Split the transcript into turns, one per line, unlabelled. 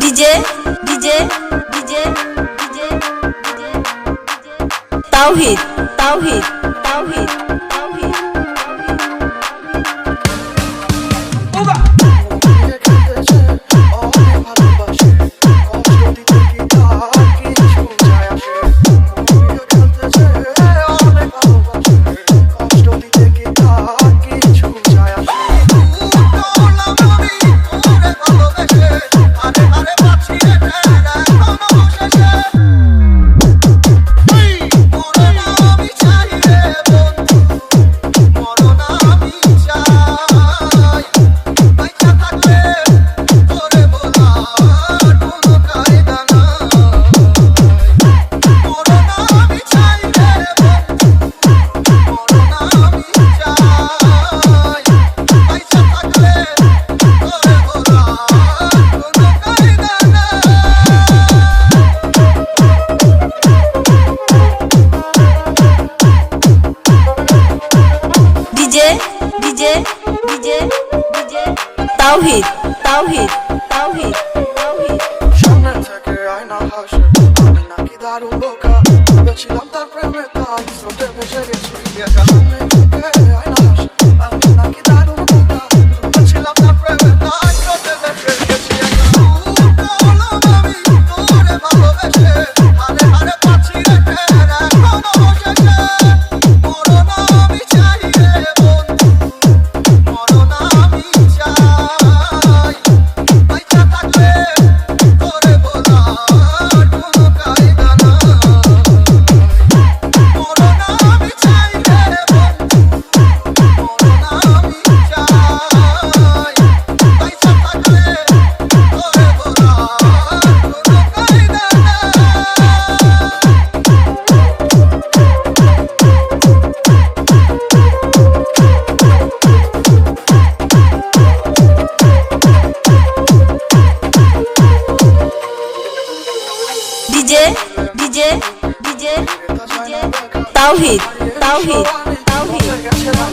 DJ DJ DJ তাওহিদ তাওহিদ তাওহিদ ডিজে ডিজে ডিজে তাওহিদ তাওহিদ তাওহিদ তাওহিদ
সামনে থেকে আয়না হাসে নাকি দারুণ
ডিজে ডিজে তাওহিদ তাওহিদ তাওহিদ
তাওহিদ